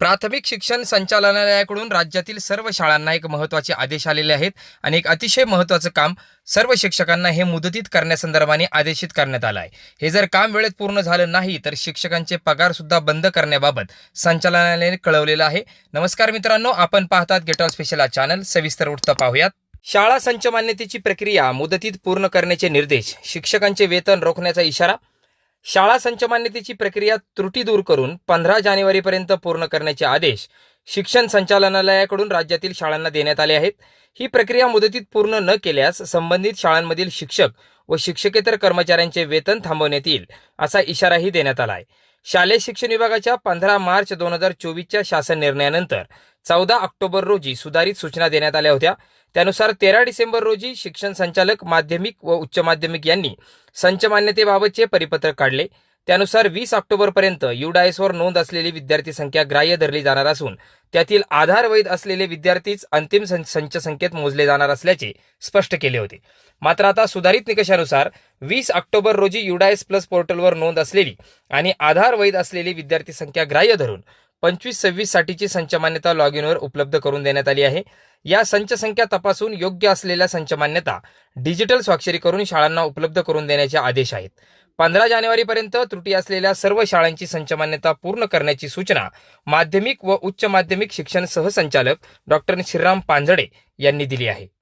प्राथमिक शिक्षण संचालनालयाकडून राज्यातील सर्व शाळांना एक महत्त्वाचे आदेश आलेले आहेत आणि एक अतिशय महत्त्वाचं काम सर्व शिक्षकांना हे मुदतीत करण्यासंदर्भाने आदेशित करण्यात आलं आहे. हे जर काम वेळेत पूर्ण झालं नाही तर शिक्षकांचे पगारसुद्धा बंद करण्याबाबत संचालनालयाने कळवलेलं आहे. नमस्कार मित्रांनो आपण पाहतात गेट ऑफ स्पेशल हा चॅनल सविस्तर उठतं पाहूयात. शाळा संच मान्यतेची प्रक्रिया मुदतीत पूर्ण करण्याचे निर्देश शिक्षकांचे वेतन रोखण्याचा इशारा शाळा संच मान्यतेची प्रक्रिया त्रुटी दूर करून पंधरा जानेवारीपर्यंत पूर्ण करण्याचे आदेश शिक्षण संचालनालयाकडून राज्यातील शाळांना देण्यात आले आहेत. ही प्रक्रिया मुदतीत पूर्ण न केल्यास संबंधित शाळांमधील शिक्षक व शिक्षकेतर कर्मचाऱ्यांचे वेतन थांबवण्यात येईल असा इशाराही देण्यात आला आहे शालेय शिक्षण विभागाच्या पंधरा मार्च दोन हजार चोवीसच्या शासन निर्णयानंतर चौदा ऑक्टोबर रोजी सुधारित सूचना देण्यात आल्या होत्या. त्यानुसार तेरा डिसेंबर रोजी शिक्षण संचालक माध्यमिक व उच्च माध्यमिक यांनी संच मान्यतेबाबतचे परिपत्रक काढले. त्यानुसार वीस ऑक्टोबरपर्यंत युडायसवर नोंद असलेली विद्यार्थी संख्या ग्राह्य धरली जाणार असून त्यातील आधार वैध असलेले विद्यार्थीच अंतिम सं- संच संख्येत मोजले जाणार असल्याचे स्पष्ट केले होते. मात्र आता सुधारित निकषानुसार वीस ऑक्टोबर रोजी युडायस प्लस पोर्टलवर नोंद असलेली आणि आधार वैध असलेली विद्यार्थी संख्या ग्राह्य धरून पंचवीस सव्वीस साठीची लॉग इनवर उपलब्ध करून देण्यात आली आहे. या संच संख्या तपासून योग्य असलेल्या संचमान्यता डिजिटल स्वाक्षरी करून शाळांना उपलब्ध करून देण्याचे आदेश आहेत. पंधरा जानेवारीपर्यंत त्रुटी असलेल्या सर्व शाळांची संचमान्यता पूर्ण करण्याची सूचना माध्यमिक व उच्च माध्यमिक शिक्षण सहसंचालक डॉक्टर श्रीराम पांजडे यांनी दिली आहे.